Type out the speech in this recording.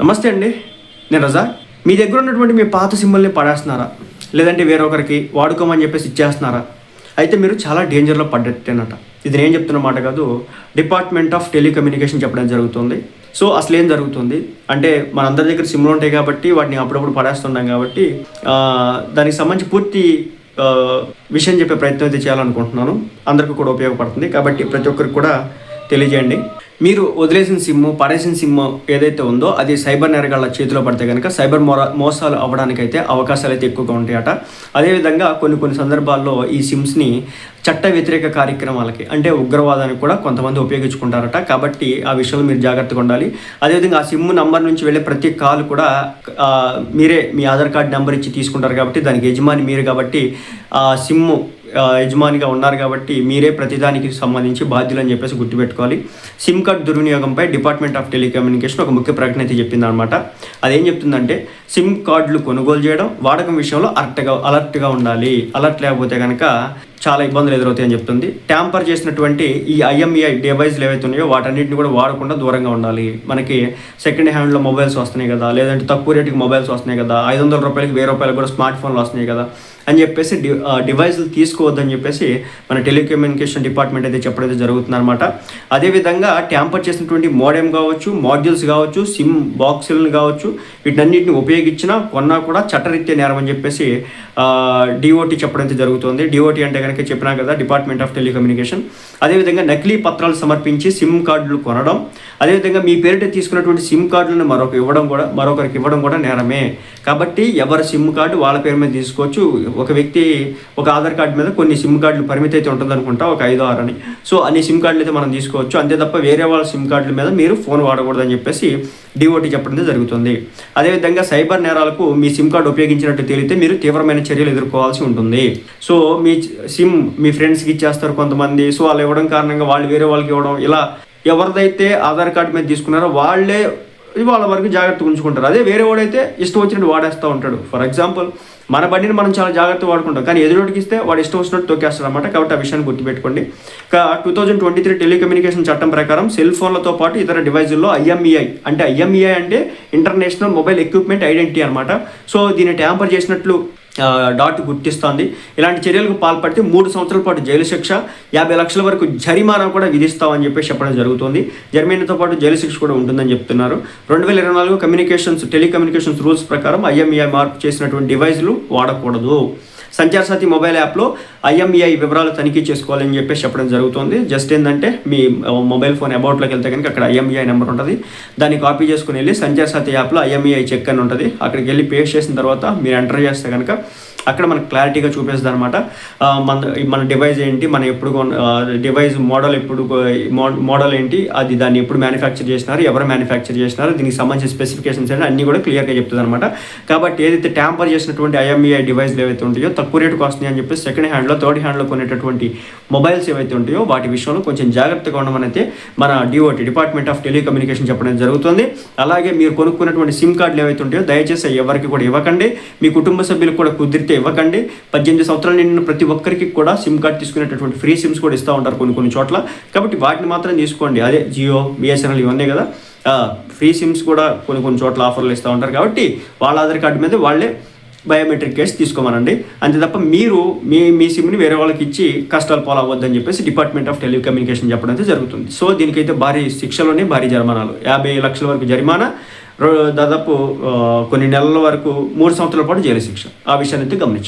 నమస్తే అండి. నేను రజా. మీ దగ్గర ఉన్నటువంటి మీ పాత సింబల్ని పడేస్తున్నారా? లేదంటే వేరొకరికి వాడుకోమని చెప్పేసి ఇచ్చేస్తున్నారా? అయితే మీరు చాలా డేంజర్లో పడ్డట్టేనట. ఇది నేను చెప్తున్న మాట కాదు డిపార్ట్మెంట్ ఆఫ్ టెలికమ్యూనికేషన్ చెప్పడం జరుగుతుంది. సో అసలు ఏం జరుగుతుంది? అంటే మనందరి దగ్గర సిమ్లు ఉంటాయి కాబట్టి వాటిని అప్పుడప్పుడు పడేస్తున్నాం కాబట్టి దానికి సంబంధించి పూర్తి విషయం చెప్పే ప్రయత్నం అయితే చేయాలనుకుంటున్నాను. అందరికీ కూడా ఉపయోగపడుతుంది. కాబట్టి ప్రతి ఒక్కరికి కూడా తెలియజేయండి. మీరు వదిలేసిన సిమ్ పడేసిన సిమ్ ఏదైతే ఉందో అది సైబర్ నేరగాళ్ళ చేతిలో పడితే కనుక సైబర్ మోరా మోసాలు అవ్వడానికైతే అవకాశాలు అయితే ఎక్కువగా ఉంటాయట. అదేవిధంగా కొన్ని కొన్ని సందర్భాల్లో ఈ సిమ్స్ని చట్ట వ్యతిరేక కార్యక్రమాలకి అంటే ఉగ్రవాదానికి కూడా కొంతమంది ఉపయోగించుకుంటారట. కాబట్టి ఆ విషయంలో మీరు జాగ్రత్తగా ఉండాలి. అదేవిధంగా ఆ సిమ్ నంబర్ నుంచి వెళ్ళే ప్రతి కాల్ కూడా మీరే మీ ఆధార్ కార్డ్ నెంబర్ ఇచ్చి తీసుకుంటారు కాబట్టి దానికి యజమాని మీరు కాబట్టి ఆ సిమ్ యజమానిగా ఉన్నారు కాబట్టి మీరే ప్రతిదానికి సంబంధించి బాధ్యులు అని చెప్పేసి గుర్తుపెట్టుకోవాలి. సిమ్ కార్డ్ దుర్వినియోగంపై డిపార్ట్మెంట్ ఆఫ్ టెలికమ్యూనికేషన్ ఒక ముఖ్య ప్రకటన అయితే చెప్పింది అనమాట అదేం చెప్తుందంటే సిమ్ కార్డులు కొనుగోలు చేయడం వాడకం విషయంలో అలర్ట్గా అలర్ట్గా ఉండాలి. అలర్ట్ లేకపోతే కనుక చాలా ఇబ్బందులు ఎదురవుతాయని చెప్తుంది. ట్యాంపర్ చేసినటువంటి ఈ ఐఎంఈఐ డివైస్లు ఏవైతే ఉన్నాయో వాటన్నిటిని కూడా వాడకుండా దూరంగా ఉండాలి. మనకి సెకండ్ హ్యాండ్లో మొబైల్స్ వస్తున్నాయి కదా లేదంటే తక్కువ రేటుకి మొబైల్స్ వస్తున్నాయి కదా ఐదు వందల రూపాయలకి వెయ్యి రూపాయలకు కూడా స్మార్ట్ ఫోన్లు వస్తున్నాయి కదా. అని చెప్పేసి డి డివైజులు డివైస్లు తీసుకోవద్దని చెప్పేసి మన టెలికమ్యూనికేషన్ డిపార్ట్మెంట్ అయితే చెప్పడం అయితే జరుగుతుంది అనమాట అదేవిధంగా ట్యాంపర్ చేసినటువంటి మోడెం కావచ్చు మాడ్యూల్స్ కావచ్చు సిమ్ బాక్సులను కావచ్చు వీటన్నిటిని ఉపయోగించినా కొన్నా కూడా చట్టరీత్యా నేరం అని చెప్పేసి డిఓటి చెప్పడం అయితే జరుగుతుంది. డిఓటి అంటే కనుక చెప్పినా కదా డిపార్ట్మెంట్ ఆఫ్ టెలికమ్యూనికేషన్ అదేవిధంగా నకిలీ పత్రాలు సమర్పించి సిమ్ కార్డులు కొనడం. అదేవిధంగా మీ పేరిట తీసుకున్నటువంటి సిమ్ కార్డులను మరొక ఇవ్వడం కూడా మరొకరికి ఇవ్వడం కూడా నేరమే. కాబట్టి ఎవరి సిమ్ కార్డు వాళ్ళ పేరు మీద తీసుకోవచ్చు. ఒక వ్యక్తి ఒక ఆధార్ కార్డు మీద కొన్ని సిమ్ కార్డులు పరిమితి అయితే ఉంటుంది అనుకుంటా ఒక ఐదు ఆరు అని. సో అన్ని సిమ్ కార్డులు అయితే మనం తీసుకోవచ్చు. అంతే తప్ప వేరే వాళ్ళ సిమ్ కార్డుల మీద మీరు ఫోన్ వాడకూడదని చెప్పేసి డిఓటి చెప్పడం జరుగుతుంది. అదేవిధంగా సైబర్ నేరాలకు మీ సిమ్ కార్డు ఉపయోగించినట్టు తేలితే మీరు తీవ్రమైన చర్యలు ఎదుర్కోవాల్సి ఉంటుంది. సో మీ సిమ్ మీ ఫ్రెండ్స్కి ఇచ్చేస్తారు కొంతమంది. సో వాళ్ళు ఇవ్వడం కారణంగా వాళ్ళు వేరే వాళ్ళకి ఇవ్వడం ఇలా ఎవరిదైతే ఆధార్ కార్డు మీద తీసుకున్నారో వాళ్ళే వాళ్ళ వరకు జాగ్రత్తగా ఉంచుకుంటారు. అదే వేరే వాడైతే ఇష్టం వచ్చినట్టు వాడేస్తూ ఉంటాడు. ఫర్ ఎగ్జాంపుల్ మన బండిని మనం చాలా జాగ్రత్తగా వాడుకుంటాం. కానీ ఎదురోడికి ఇస్తే వాడు ఇష్టం వచ్చినట్టు తొక్కేస్తాడు అనమాట కాబట్టి ఆ విషయాన్ని గుర్తుపెట్టుకోండి. ఇక two thousand twenty three telecommunication చట్టం ప్రకారం సెల్ ఫోన్లతో పాటు ఇతర డివైజుల్లో ఐఎంఈఐ అంటే ఐఎంఈఐ అంటే ఇంటర్నేషనల్ మొబైల్ ఎక్విప్మెంట్ ఐడెంటిటీ అనమాట సో దీన్ని ట్యాంపర్ చేసినట్లు డాట్ గుర్తిస్తోంది. ఇలాంటి చర్యలకు పాల్పడితే మూడు సంవత్సరాల పాటు జైలు శిక్ష యాభై లక్షల వరకు జరిమానా కూడా విధిస్తామని చెప్పేసి చెప్పడం జరుగుతుంది. జరిమానాతో పాటు జైలు శిక్ష కూడా ఉంటుందని చెప్తున్నారు. రెండు వేల ఇరవై నాలుగు కమ్యూనికేషన్స్ టెలికమ్యూనికేషన్స్ రూల్స్ ప్రకారం ఐఎంఈఐ మార్పు చేసినటువంటి డివైస్లు వాడకూడదు. సంచార్ సాథి మొబైల్ యాప్లో ఐఎంఈఐ వివరాలు తనిఖీ చేసుకోవాలని చెప్పేసి చెప్పడం జరుగుతుంది. జస్ట్ ఏంటంటే మీ మొబైల్ ఫోన్ అబౌట్లోకి వెళ్తే కనుక అక్కడ ఐఎంఈఐ నెంబర్ ఉంటుంది. దాన్ని కాపీ చేసుకుని వెళ్ళి సంచార్ సాథి యాప్లో ఐఎంఈఐ చెక్ అని ఉంటుంది. అక్కడికి వెళ్ళి పేస్ట్ చేసిన తర్వాత మీరు ఎంటర్ చేస్తే కనుక అక్కడ మనకు క్లారిటీగా చూపిస్తుంది అనమాట మన మన డివైస్ ఏంటి మనం ఎప్పుడు డివైస్ మోడల్ ఎప్పుడు మోడల్ ఏంటి అది దాన్ని ఎప్పుడు మ్యానుఫ్యాక్చర్ చేసినారు ఎవరు మ్యానుఫ్యాక్చర్ చేసినారు దీనికి సంబంధించిన స్పెసిఫికేషన్స్ ఏంటి అన్నీ కూడా క్లియర్గా చెప్తుంది అనమాట కాబట్టి ఏదైతే ట్యాంపర్ చేసినటువంటి ఐఎంఈఐ డివైస్లు ఏవైతే ఉంటాయో తక్కువ రేటుకు వస్తున్నాయి అని చెప్పి సెకండ్ హ్యాండ్లో థర్డ్ హ్యాండ్లో కొనేటటువంటి మొబైల్స్ ఏవైతే ఉంటాయో వాటి విషయంలో కొంచెం జాగ్రత్తగా ఉండమని అయితే మన డిఓటి డిపార్ట్మెంట్ ఆఫ్ టెలికమ్యూనికేషన్ చెప్పడం జరుగుతుంది. అలాగే మీరు కొనుక్కున్నటువంటి సిమ్ కార్డులు ఏవైతే ఉంటాయో దయచేసి ఎవరికి కూడా ఇవ్వకండి. మీ కుటుంబ సభ్యులకు కూడా కుదిరితే ఇవ్వకండి. పద్దెనిమిది సంవత్సరాలు నిండిన ప్రతి ఒక్కరికి కూడా సిమ్ కార్డ్ తీసుకునేటటువంటి ఫ్రీ సిమ్స్ కూడా ఇస్తూ ఉంటారు కొన్ని కొన్ని చోట్ల. కాబట్టి వాటిని మాత్రం తీసుకోండి. అదే జియో బిఎస్ఎన్ఎల్ ఇవన్నీ కదా. ఫ్రీ సిమ్స్ కూడా కొన్ని కొన్ని చోట్ల ఆఫర్లు ఇస్తూ ఉంటారు. కాబట్టి వాళ్ళ ఆధార్ కార్డు మీద వాళ్ళే బయోమెట్రిక్ కేసు తీసుకోమనండి. అంతే తప్ప మీరు మీ మీ సిమ్ని వేరే వాళ్ళకి ఇచ్చి కష్టాలు పాలవద్దని చెప్పేసి డిపార్ట్మెంట్ ఆఫ్ టెలికమ్యూనికేషన్ చెప్పడం అయితే జరుగుతుంది. సో దీనికైతే భారీ శిక్షలోనే భారీ జరిమానాలు. యాభై లక్షల వరకు జరిమానా. దాదాపు ఆ, కొన్ని నెలల వరకు మూడు సంవత్సరాల పాటు జైలు శిక్ష. ఆ విషయాన్ని అయితే గమనించారు